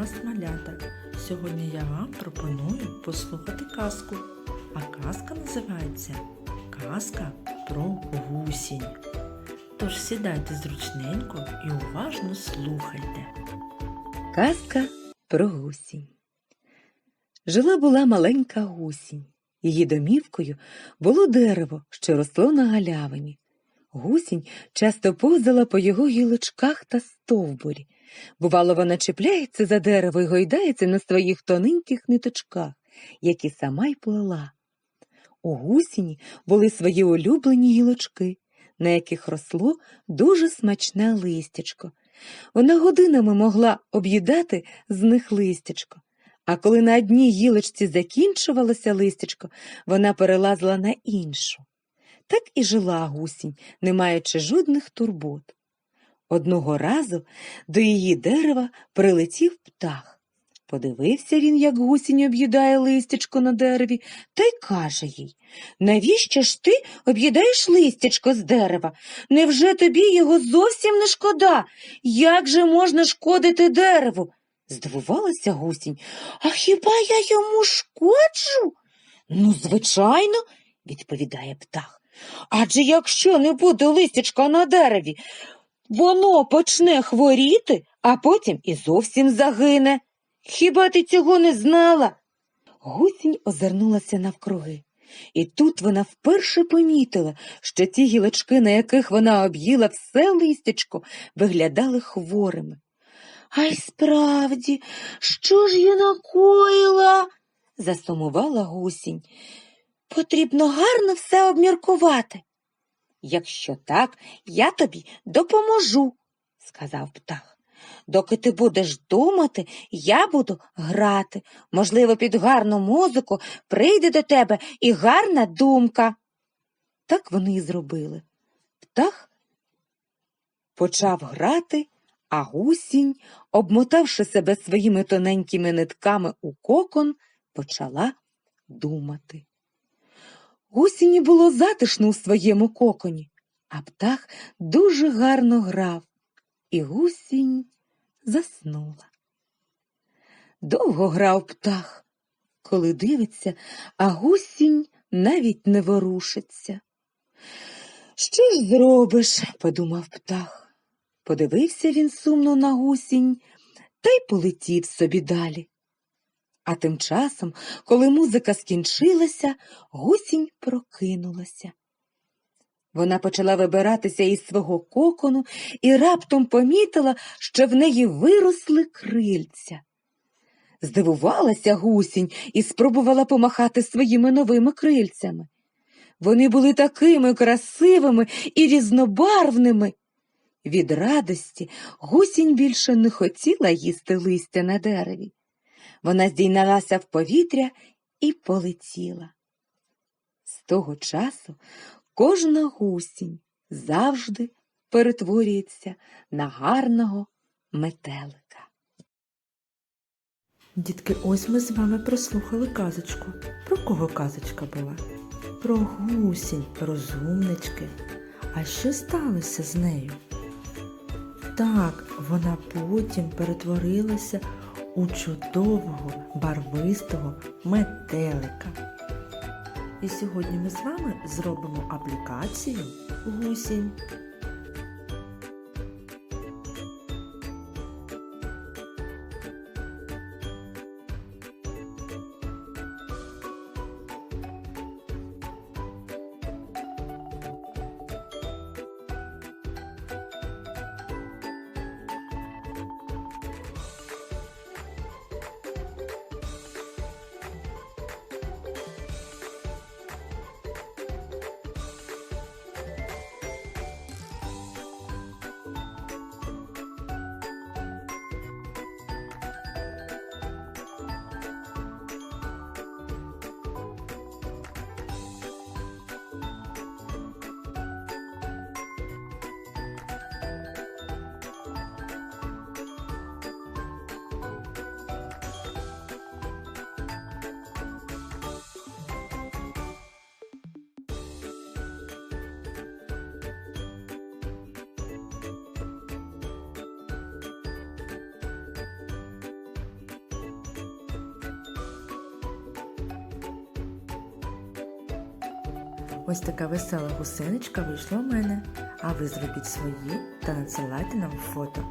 вас, малята! Сьогодні я вам пропоную послухати казку. А казка називається Казка про гусінь. Тож сідайте зручненько і уважно слухайте. Казка про гусінь. Жила була маленька гусінь. Її домівкою було дерево, що росло на галявині. Гусінь часто повзала по його гілочках та стовбурі. Бувало, вона чіпляється за дерево і гойдається на своїх тоненьких ниточках, які сама й плела. У гусіні були свої улюблені гілочки, на яких росло дуже смачне листячко. Вона годинами могла об'їдати з них листячко. А коли на одній гілочці закінчувалося листячко, вона перелазила на іншу. Так і жила гусінь, не маючи жодних турбот. Одного разу до її дерева прилетів птах. Подивився він, як гусінь об'їдає листячко на дереві, та й каже їй Навіщо ж ти об'їдаєш листячко з дерева? Невже тобі його зовсім не шкода? Як же можна шкодити дереву? Здивувалася гусінь. А хіба я йому шкоджу? Ну, звичайно, відповідає птах. Адже якщо не буде листячка на дереві, воно почне хворіти, а потім і зовсім загине. Хіба ти цього не знала? Гусінь озирнулася навкруги. І тут вона вперше помітила, що ті гілочки, на яких вона об'їла все листячко, виглядали хворими. А й справді, що ж я накоїла? засумувала гусінь. Потрібно гарно все обміркувати. Якщо так, я тобі допоможу, сказав птах. Доки ти будеш думати, я буду грати. Можливо, під гарну музику прийде до тебе і гарна думка. Так вони і зробили. Птах почав грати, а гусінь, обмотавши себе своїми тоненькими нитками у кокон, почала думати. Гусіні було затишно у своєму коконі, а птах дуже гарно грав, і гусінь заснула. Довго грав птах, коли дивиться, а гусінь навіть не ворушиться. Що ж зробиш? подумав птах. Подивився він сумно на гусінь та й полетів собі далі. А тим часом, коли музика скінчилася, гусінь прокинулася. Вона почала вибиратися із свого кокону і раптом помітила, що в неї виросли крильця. Здивувалася гусінь і спробувала помахати своїми новими крильцями. Вони були такими красивими і різнобарвними. Від радості гусінь більше не хотіла їсти листя на дереві. Вона здійнялася в повітря і полетіла. З того часу кожна гусінь завжди перетворюється на гарного метелика. Дітки, ось ми з вами прослухали казочку. Про кого казочка була? Про гусінь, розумнички. А що сталося з нею? Так, вона потім перетворилася у чудового барвистого метелика. І сьогодні ми з вами зробимо аплікацію гусінь. Ось така весела гусеничка вийшла у мене, а ви зробіть свої та надсилайте нам фото.